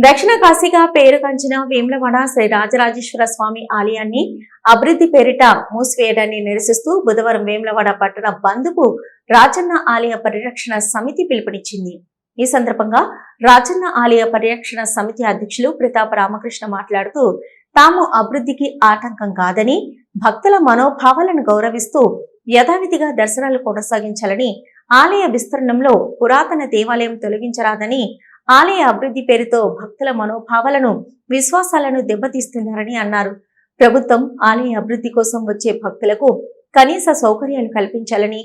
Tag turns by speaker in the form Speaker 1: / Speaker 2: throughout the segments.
Speaker 1: దక్షిణ కాశీగా పేరుగాంచిన వేములవాడ శ్రీ రాజరాజేశ్వర స్వామి ఆలయాన్ని అభివృద్ధి పేరిట మూసివేయడాన్ని నిరసిస్తూ బుధవారం వేములవాడ పట్టణ బంద్కు రాజన్న ఆలయ పరిరక్షణ సమితి పిలుపునిచ్చింది. ఈ సందర్భంగా రాజన్న ఆలయ పరిరక్షణ సమితి అధ్యక్షులు ప్రతాప రామకృష్ణ మాట్లాడుతూ తాము అభివృద్ధికి ఆటంకం కాదని భక్తుల మనోభావాలను గౌరవిస్తూ యథావిధిగా దర్శనాలు కొనసాగించాలని ఆలయ విస్తరణంలో పురాతన దేవాలయం తొలగించరాదని ఆలయ అభివృద్ధి పేరుతో భక్తుల మనోభావాలను విశ్వాసాలను దెబ్బతీస్తున్నారని అన్నారు. ప్రభుత్వం ఆలయ అభివృద్ధి కోసం వచ్చే భక్తులకు కనీస సౌకర్యాలు కల్పించాలని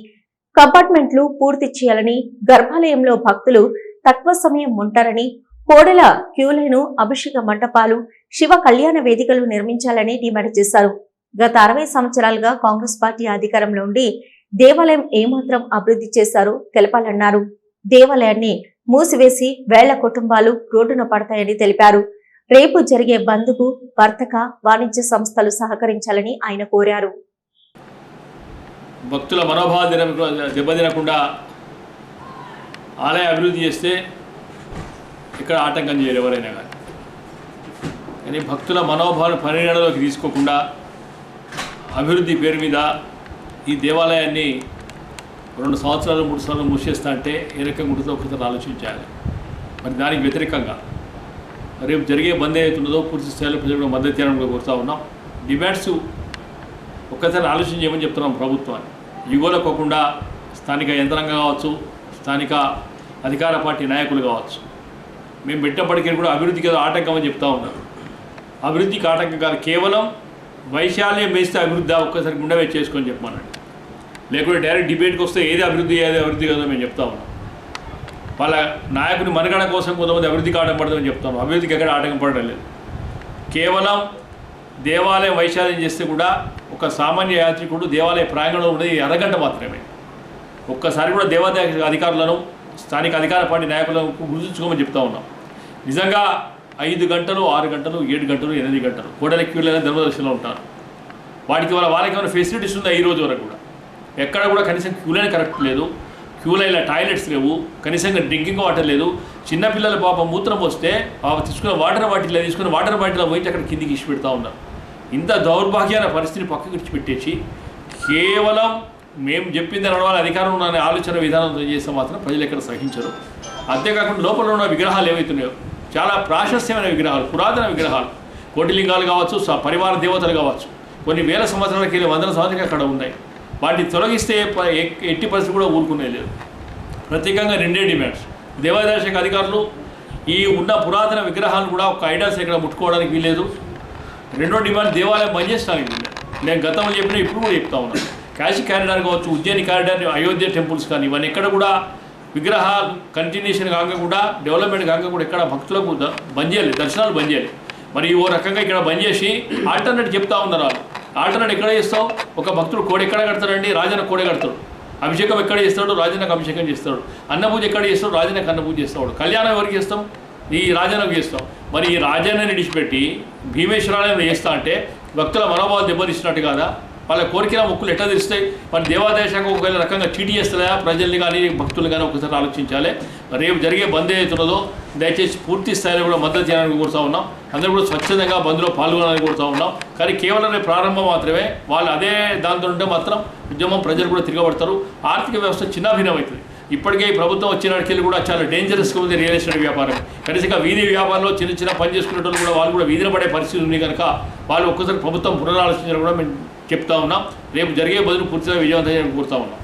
Speaker 1: కంపార్ట్మెంట్లు పూర్తి చేయాలని గర్భాలయంలో భక్తులు తక్కువ సమయం ఉంటారని కోడల క్యూలైను అభిషేక మంటపాలు శివ కళ్యాణ వేదికలు నిర్మించాలని డిమాండ్ చేశారు. గత అరవై సంవత్సరాలుగా కాంగ్రెస్ పార్టీ అధికారంలో ఉండి దేవాలయం ఏమాత్రం అభివృద్ధి చేశారో తెలపాలన్నారు. దేవాలయాన్ని మూసివేసి వేళ్ళ కుటుంబాలు రోడ్డున పడతాయని తెలిపారు. రేపు జరిగే బంద్కు వర్తక వాణిజ్య సంస్థలు సహకరించాలని ఆయన కోరారు.
Speaker 2: భక్తుల మనోభావాలు దెబ్బతినకుండా ఆలయ అభివృద్ధి చేస్తే ఇక్కడ ఆటంకం చేయరు ఎవరైనా కానీ. కానీ భక్తుల మనోభావాలు పరిగణలోకి తీసుకోకుండా అభివృద్ధి పేరు మీద ఈ దేవాలయాన్ని రెండు సంవత్సరాలు మూడు సంవత్సరాలు మూసేస్తా అంటే ఏ రకంగా ఉంటుందో ఒకసారి ఆలోచించాలి. మరి దానికి వ్యతిరేకంగా రేపు జరిగే బంద్ ఏదైతుందో పూర్తి స్థాయిలో ప్రజలకు మద్దతు చేయడం కూడా కోరుతా ఉన్నాం. డిమాండ్స్ ఒక్కసారి ఆలోచన చేయమని చెప్తున్నాం ప్రభుత్వాన్ని. యుగోలకోకుండా స్థానిక యంత్రాంగం కావచ్చు స్థానిక అధికార పార్టీ నాయకులు కావచ్చు. మేము పెట్టబడికి కూడా అభివృద్ధికి ఏదో ఆటంకం అని చెప్తా ఉన్నాం. అభివృద్ధికి ఆటంకం కాదు కేవలం వైశాల్యం వేస్తే అభివృద్ధి ఒక్కసారి గుండె చేసుకొని చెప్పమన్నాడు లేకుంటే డైరెక్ట్ డిబేట్కి వస్తే ఏది అభివృద్ధి ఏది అభివృద్ధి కాదో మేము చెప్తా ఉన్నాం. వాళ్ళ నాయకుని మనుగడ కోసం కొంతమంది అభివృద్ధికి ఆటంకం పడదని చెప్తాను అభివృద్ధికి ఎక్కడ ఆటంకం పడడం లేదు. కేవలం దేవాలయం వైశాల్యం చేస్తే కూడా ఒక సామాన్య యాత్రికుడు దేవాలయ ప్రాంగణంలో ఉండేది అరగంట మాత్రమే. ఒక్కసారి కూడా దేవాలయ అధికారులను స్థానిక అధికార పార్టీ నాయకులను గుర్తుంచుకోమని చెప్తా ఉన్నాం. నిజంగా ఐదు గంటలు ఆరు గంటలు ఏడు గంటలు ఎనిమిది గంటలు కోడల క్యూలైన ధర్మదర్శనంలో ఉంటారు. వాటికి వాళ్ళ వాళ్ళకి ఏమైనా ఫెసిలిటీస్ ఉందా ఈ రోజు వరకు కూడా? ఎక్కడ కూడా కనీసం క్యూలైన్ కరెక్ట్ లేదు. క్యూలైన్ల టాయిలెట్స్ లేవు. కనీసంగా డ్రింకింగ్ వాటర్ లేదు. చిన్నపిల్లల పాప మూత్రం వస్తే పాప తీసుకున్న వాటర్ బాటిల్ తీసుకున్న వాటర్ బాటిల్ పోయి అక్కడ కిందికి ఇచ్చి పెడతా ఉన్నారు. ఇంత దౌర్భాగ్యమైన పరిస్థితిని పక్కకి విడిచిపెట్టేసి కేవలం మేము చెప్పింది నడవాలి అధికారం ఉన్న ఆలోచన విధానంతో చేస్తే మాత్రం ప్రజలు ఎక్కడ సహించరు. అంతేకాకుండా లోపల ఉన్న విగ్రహాలు ఏవైతున్నాయో చాలా ప్రాశస్యమైన విగ్రహాలు పురాతన విగ్రహాలు కోటిలింగాలు కావచ్చు స- పరివార దేవతలు కావచ్చు కొన్ని వేల సంవత్సరాలకి వెళ్ళి వందల సంవత్సరాలు అక్కడ ఉన్నాయి. వాటిని తొలగిస్తే ఎట్టి పరిస్థితి కూడా ఊరుకునే లేదు. ప్రత్యేకంగా రెండే డిమాండ్స్. దేవాదాయ శాఖ అధికారులు ఈ ఉన్న పురాతన విగ్రహాలను కూడా ఒక ఐడియాస్ ఇక్కడ ముట్టుకోవడానికి వీలేదు రెండో డిమాండ్ దేవాలయం బంద్ చేసడానికి వీలేదు నేను గతంలో చెప్పిన ఇప్పుడు కూడా చెప్తా ఉన్నాను కాశీ కారిడార్ కావచ్చు ఉజ్జయిని కారిడార్ అయోధ్య టెంపుల్స్ కానీ ఇవన్నీ ఎక్కడ కూడా విగ్రహాలు కంటిన్యూషన్ కాక కూడా డెవలప్మెంట్ కాక కూడా ఎక్కడ భక్తులకు బంద్ చేయాలి దర్శనాలు బంద్ చేయాలి మరి ఓ రకంగా ఇక్కడ బంద్ చేసి ఆల్టర్నేట్ చెప్తా ఉన్నారు వాళ్ళు. ఆల్టర్నేట్ ఎక్కడ చేస్తావు? ఒక భక్తుడు కోడి ఎక్కడ కడతాడండి? రాజన్న కోడి కడతాడు. అభిషేకం ఎక్కడ చేస్తాడు? రాజన్నకు అభిషేకం చేస్తాడు. అన్నపూజ ఎక్కడ చేస్తాడు? రాజన్నకు అన్నపూజ చేస్తాడు. కళ్యాణం ఎవరికి చేస్తాం? ఈ రాజన్నకు చేస్తాం. మరి ఈ రాజాన్ని విడిచిపెట్టి భీమేశ్వరాలయం చేస్తా అంటే భక్తుల మనోభావాలు దెబ్బతీసినట్టు కాదా? వాళ్ళ కోరికల మొక్కులు ఎట్లా తెలుస్తాయి మరి దేవాదాయ శాఖ ఒకవేళ రకంగా చీటీ చేస్తుందా ప్రజల్ని కానీ భక్తులు కానీ ఒకసారి ఆలోచించాలి. రేపు జరిగే బంద్ ఏదైతున్నదో దయచేసి పూర్తి స్థాయిలో కూడా మద్దతు చేయడానికి కోరుతా ఉన్నాం. అందరూ కూడా స్వచ్ఛందంగా బంద్లో పాల్గొనాలని కోరుతా ఉన్నాం. కానీ కేవలం రేపు ప్రారంభం మాత్రమే వాళ్ళు అదే దాంతో ఉంటే మాత్రం ఉద్యమం ప్రజలు కూడా తిరగబడతారు. ఆర్థిక వ్యవస్థ చిన్నాభిన్నమవుతుంది ఇప్పటికే ఈ ప్రభుత్వం వచ్చినడికెళ్ళి కూడా చాలా డేంజరస్గా ఉంది రియల్ ఎస్టేట్ వ్యాపారం. కనీసంగా వీధి వ్యాపారంలో చిన్న చిన్న పని చేసుకునే కూడా వాళ్ళు కూడా వీధిన పడే పరిస్థితి ఉంది కనుక వాళ్ళు ఒక్కసారి ప్రభుత్వం పునరాలోచించడం కూడా మేము చెప్తా ఉన్నాం. రేపు జరిగే బదులు పూర్తిగా విజయవంతం కోరుతా ఉన్నాం.